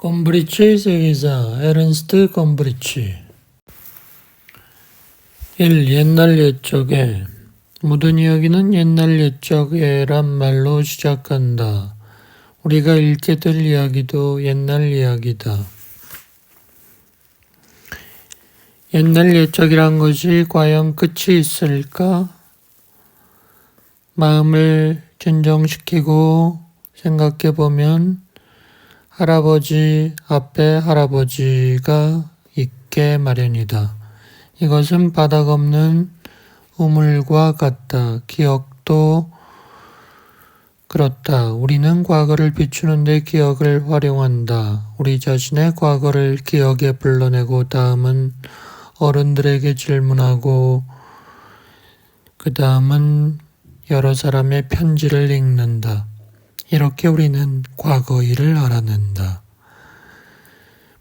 곰브리치의 세계사 에른스트 곰브리치 1. 옛날 옛적에 모든 이야기는 옛날 옛적 에란 말로 시작한다. 우리가 읽게 될 이야기도 옛날 이야기다. 옛날 옛적이란 것이 과연 끝이 있을까? 마음을 진정시키고 생각해 보면 할아버지 앞에 할아버지가 있게 마련이다. 이것은 바닥 없는 우물과 같다. 기억도 그렇다. 우리는 과거를 비추는데 기억을 활용한다. 우리 자신의 과거를 기억에 불러내고 다음은 어른들에게 질문하고 그 다음은 여러 사람의 편지를 읽는다. 이렇게 우리는 과거 일을 알아낸다.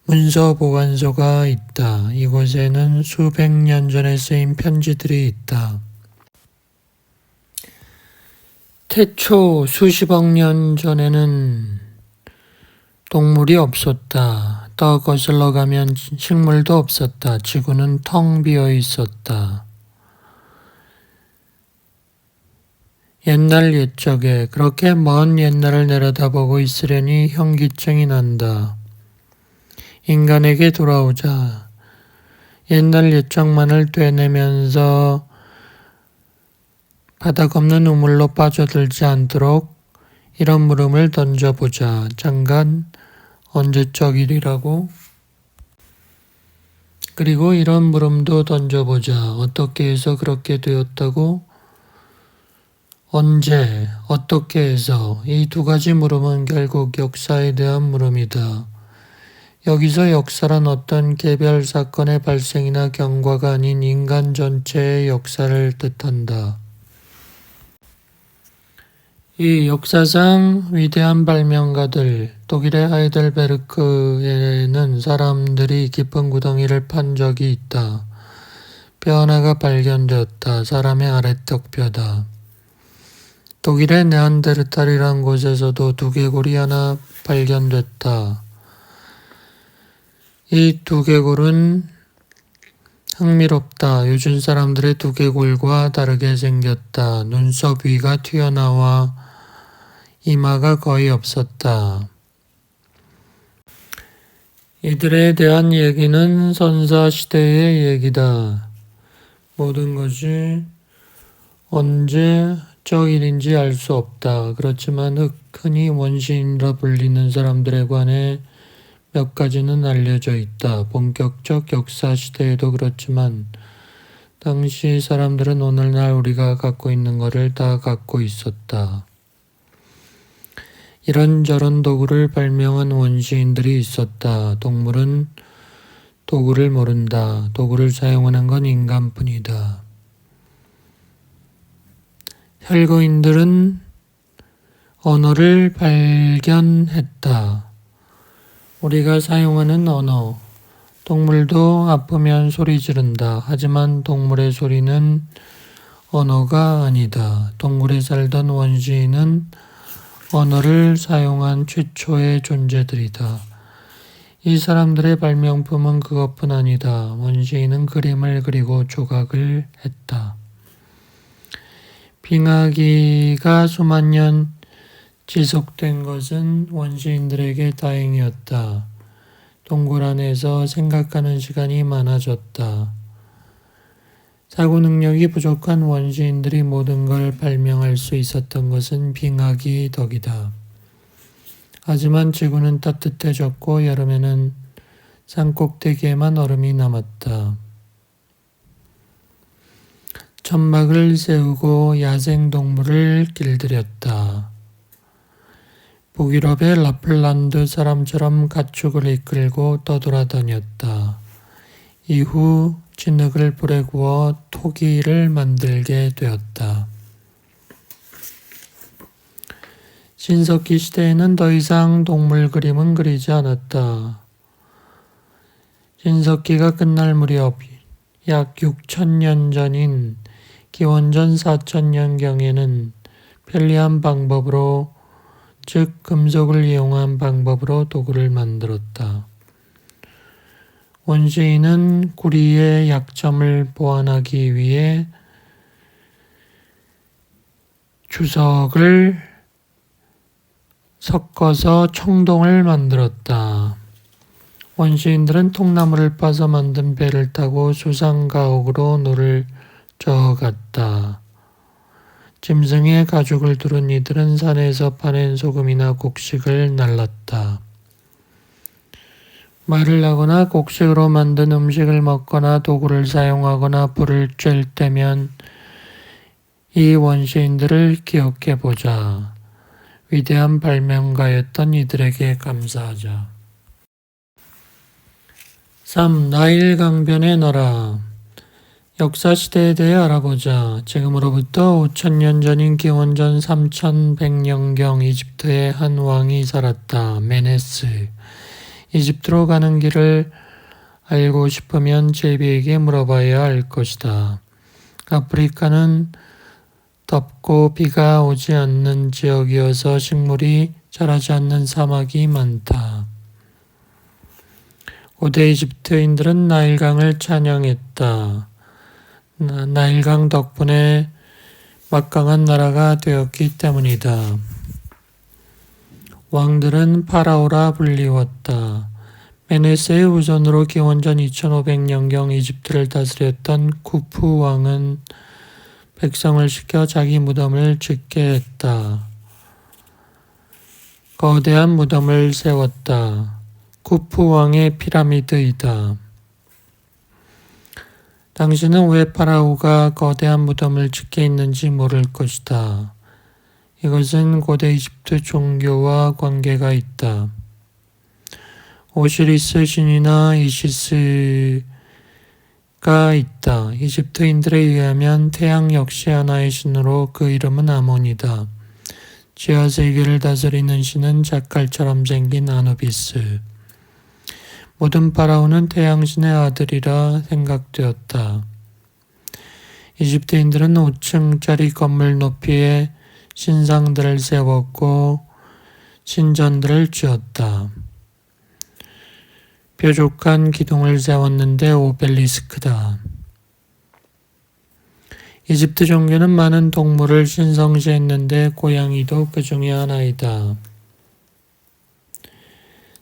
문서 보관소가 있다. 이곳에는 수백 년 전에 쓰인 편지들이 있다. 태초 수십억 년 전에는 동물이 없었다. 더 거슬러 가면 식물도 없었다. 지구는 텅 비어 있었다. 옛날 옛적에 그렇게 먼 옛날을 내려다보고 있으려니 현기증이 난다. 인간에게 돌아오자 옛날 옛적만을 되뇌면서 바닥 없는 우물로 빠져들지 않도록 이런 물음을 던져보자. 잠깐 언제적 일이라고? 그리고 이런 물음도 던져보자. 어떻게 해서 그렇게 되었다고? 언제, 어떻게 해서 이 두 가지 물음은 결국 역사에 대한 물음이다. 여기서 역사란 어떤 개별 사건의 발생이나 경과가 아닌 인간 전체의 역사를 뜻한다. 이 역사상 위대한 발명가들, 독일의 하이델베르크에는 사람들이 깊은 구덩이를 판 적이 있다. 뼈 하나가 발견되었다. 사람의 아래턱뼈다. 독일의 네안데르탈이란 곳에서도 두개골이 하나 발견됐다. 이 두개골은 흥미롭다. 요즘 사람들의 두개골과 다르게 생겼다. 눈썹 위가 튀어나와 이마가 거의 없었다. 이들에 대한 얘기는 선사 시대의 얘기다. 모든 것이 언제 적일인지 알 수 없다. 그렇지만 흔히 원시인이라 불리는 사람들에 관해 몇 가지는 알려져 있다. 본격적 역사 시대에도 그렇지만 당시 사람들은 오늘날 우리가 갖고 있는 것을 다 갖고 있었다. 이런저런 도구를 발명한 원시인들이 있었다. 동물은 도구를 모른다. 도구를 사용하는 건 인간뿐이다. 혈거인들은 언어를 발견했다. 우리가 사용하는 언어. 동물도 아프면 소리 지른다. 하지만 동물의 소리는 언어가 아니다. 동굴에 살던 원시인은 언어를 사용한 최초의 존재들이다. 이 사람들의 발명품은 그것뿐 아니다. 원시인은 그림을 그리고 조각을 했다. 빙하기가 수만 년 지속된 것은 원시인들에게 다행이었다. 동굴 안에서 생각하는 시간이 많아졌다. 사고 능력이 부족한 원시인들이 모든 걸 발명할 수 있었던 것은 빙하기 덕이다. 하지만 지구는 따뜻해졌고 여름에는 산꼭대기에만 얼음이 남았다. 천막을 세우고 야생동물을 길들였다. 북유럽의 라플란드 사람처럼 가축을 이끌고 떠돌아다녔다. 이후 진흙을 불에 구워 토기를 만들게 되었다. 신석기 시대에는 더 이상 동물 그림은 그리지 않았다. 신석기가 끝날 무렵 약 6천년 전인 기원전 4천년경에는 편리한 방법으로 즉 금속을 이용한 방법으로 도구를 만들었다. 원시인은 구리의 약점을 보완하기 위해 주석을 섞어서 청동을 만들었다. 원시인들은 통나무를 빠서 만든 배를 타고 수상가옥으로 노를 저어갔다. 짐승의 가죽을 두른 이들은 산에서 파낸 소금이나 곡식을 날랐다. 말을 하거나 곡식으로 만든 음식을 먹거나 도구를 사용하거나 불을 쬐 때면 이 원시인들을 기억해 보자. 위대한 발명가였던 이들에게 감사하자. 3. 나일 강변의 나라 역사 시대에 대해 알아보자. 지금으로부터 5천년 전인 기원전 3100년경 이집트에 한 왕이 살았다. 메네스. 이집트로 가는 길을 알고 싶으면 제비에게 물어봐야 할 것이다. 아프리카는 덥고 비가 오지 않는 지역이어서 식물이 자라지 않는 사막이 많다. 고대 이집트인들은 나일강을 찬양했다. 나일강 덕분에 막강한 나라가 되었기 때문이다. 왕들은 파라오라 불리웠다. 메네스의 우선으로 기원전 2500년경 이집트를 다스렸던 쿠프 왕은 백성을 시켜 자기 무덤을 짓게 했다. 거대한 무덤을 세웠다. 쿠프 왕의 피라미드이다. 당신은 왜 파라오가 거대한 무덤을 짓게 했는지 모를 것이다. 이것은 고대 이집트 종교와 관계가 있다. 오시리스 신이나 이시스가 있다. 이집트인들에 의하면 태양 역시 하나의 신으로 그 이름은 아몬이다. 지하 세계를 다스리는 신은 자칼처럼 생긴 아누비스. 모든 파라오는 태양신의 아들이라 생각되었다. 이집트인들은 5층짜리 건물 높이에 신상들을 세웠고 신전들을 지었다. 뾰족한 기둥을 세웠는데 오벨리스크다. 이집트 종교는 많은 동물을 신성시했는데 고양이도 그 중에 하나이다.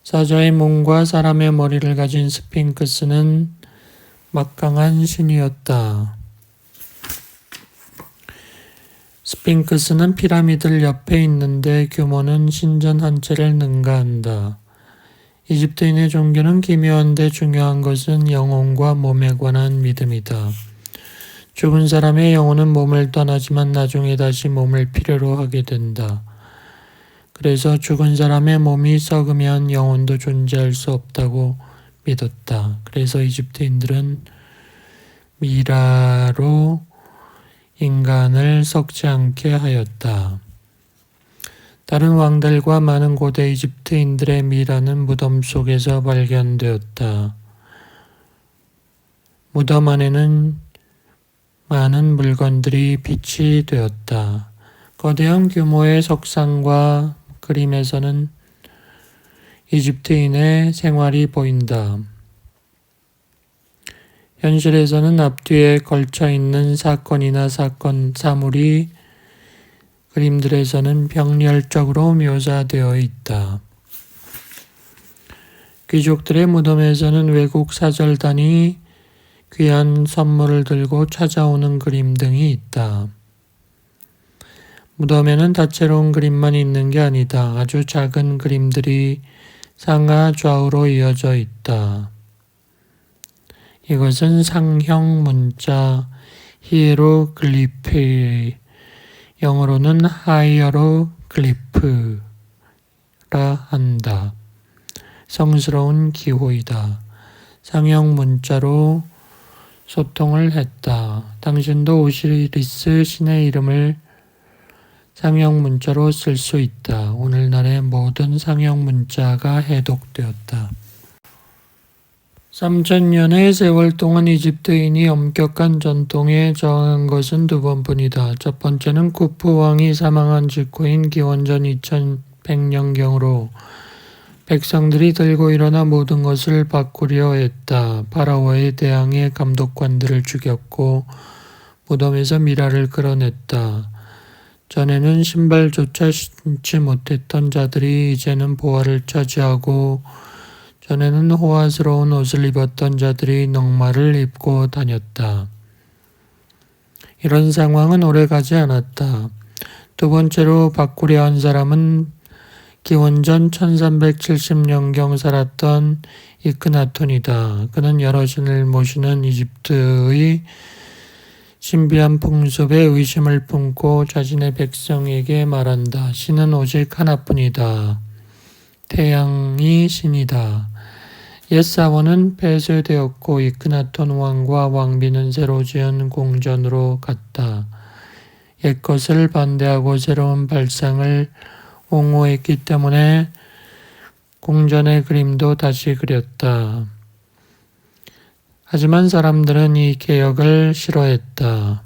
사자의 몸과 사람의 머리를 가진 스핑크스는 막강한 신이었다. 스핑크스는 피라미드 옆에 있는데 규모는 신전 한 채를 능가한다. 이집트인의 종교는 기묘한데 중요한 것은 영혼과 몸에 관한 믿음이다. 죽은 사람의 영혼은 몸을 떠나지만 나중에 다시 몸을 필요로 하게 된다. 그래서 죽은 사람의 몸이 썩으면 영혼도 존재할 수 없다고 믿었다. 그래서 이집트인들은 미라로 인간을 썩지 않게 하였다. 다른 왕들과 많은 고대 이집트인들의 미라는 무덤 속에서 발견되었다. 무덤 안에는 많은 물건들이 빛이 되었다. 거대한 규모의 석상과 그림에서는 이집트인의 생활이 보인다. 현실에서는 앞뒤에 걸쳐 있는 사건이나 사건 사물이 그림들에서는 병렬적으로 묘사되어 있다. 귀족들의 무덤에서는 외국 사절단이 귀한 선물을 들고 찾아오는 그림 등이 있다. 무덤에는 다채로운 그림만 있는 게 아니다. 아주 작은 그림들이 상하 좌우로 이어져 있다. 이것은 상형 문자 히에로글리프 영어로는 하이어로글리프라 한다. 성스러운 기호이다. 상형 문자로 소통을 했다. 당신도 오시리스 신의 이름을 상형 문자로 쓸 수 있다. 오늘날의 모든 상형 문자가 해독되었다. 3천년의 세월 동안 이집트인이 엄격한 전통에 저항한 것은 두 번뿐이다. 첫 번째는 쿠프 왕이 사망한 직후인 기원전 백년경으로 백성들이 들고 일어나 모든 것을 바꾸려 했다. 파라오의 대항의 감독관들을 죽였고 무덤에서 미라를 끌어냈다. 전에는 신발조차 신지 못했던 자들이 이제는 보화를 차지하고 전에는 호화스러운 옷을 입었던 자들이 넉마를 입고 다녔다. 이런 상황은 오래가지 않았다. 두 번째로 바꾸려 한 사람은 기원전 1370년경 살았던 이크나톤이다. 그는 여러 신을 모시는 이집트의 신비한 풍습에 의심을 품고 자신의 백성에게 말한다. 신은 오직 하나뿐이다. 태양이 신이다. 옛 사원은 폐쇄되었고 이크나톤 왕과 왕비는 새로 지은 궁전으로 갔다. 옛 것을 반대하고 새로운 발상을 옹호했기 때문에 궁전의 그림도 다시 그렸다. 하지만 사람들은 이 개혁을 싫어했다.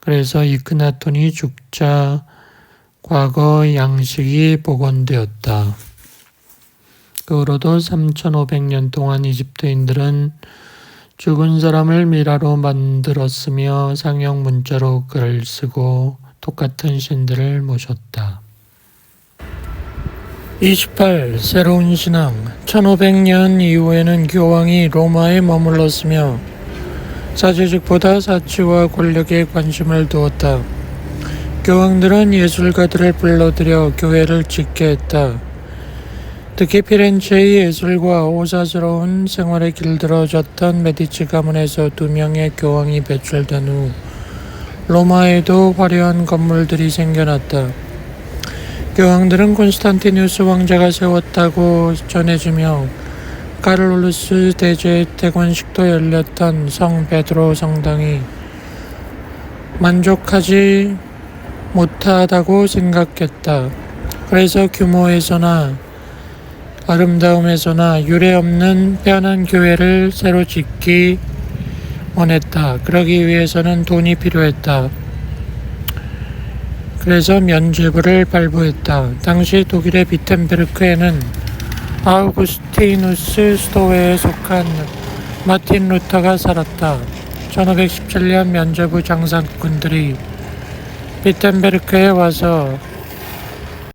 그래서 이크나톤이 죽자 과거 양식이 복원되었다. 그 후로도 3,500년 동안 이집트인들은 죽은 사람을 미라로 만들었으며 상형 문자로 글을 쓰고 똑같은 신들을 모셨다. 28. 새로운 신앙 1500년 이후에는 교황이 로마에 머물렀으며 사제직보다 사치와 권력에 관심을 두었다. 교황들은 예술가들을 불러들여 교회를 짓게 했다. 특히 피렌체의 예술과 오사스러운 생활에 길들어졌던 메디치 가문에서 두 명의 교황이 배출된 후 로마에도 화려한 건물들이 생겨났다. 교황들은 콘스탄티누스 왕자가 세웠다고 전해지며 카를로스 대제 대관식도 열렸던 성 베드로 성당이 만족하지 못하다고 생각했다. 그래서 규모에서나 아름다움에서나 유례 없는 편한 교회를 새로 짓기 원했다. 그러기 위해서는 돈이 필요했다. 그래서 면죄부를 발부했다. 당시 독일의 비텐베르크에는 아우구스티누스 스토웨에 속한 마틴 루터가 살았다. 1517년 면죄부 장사꾼들이 비텐베르크에 와서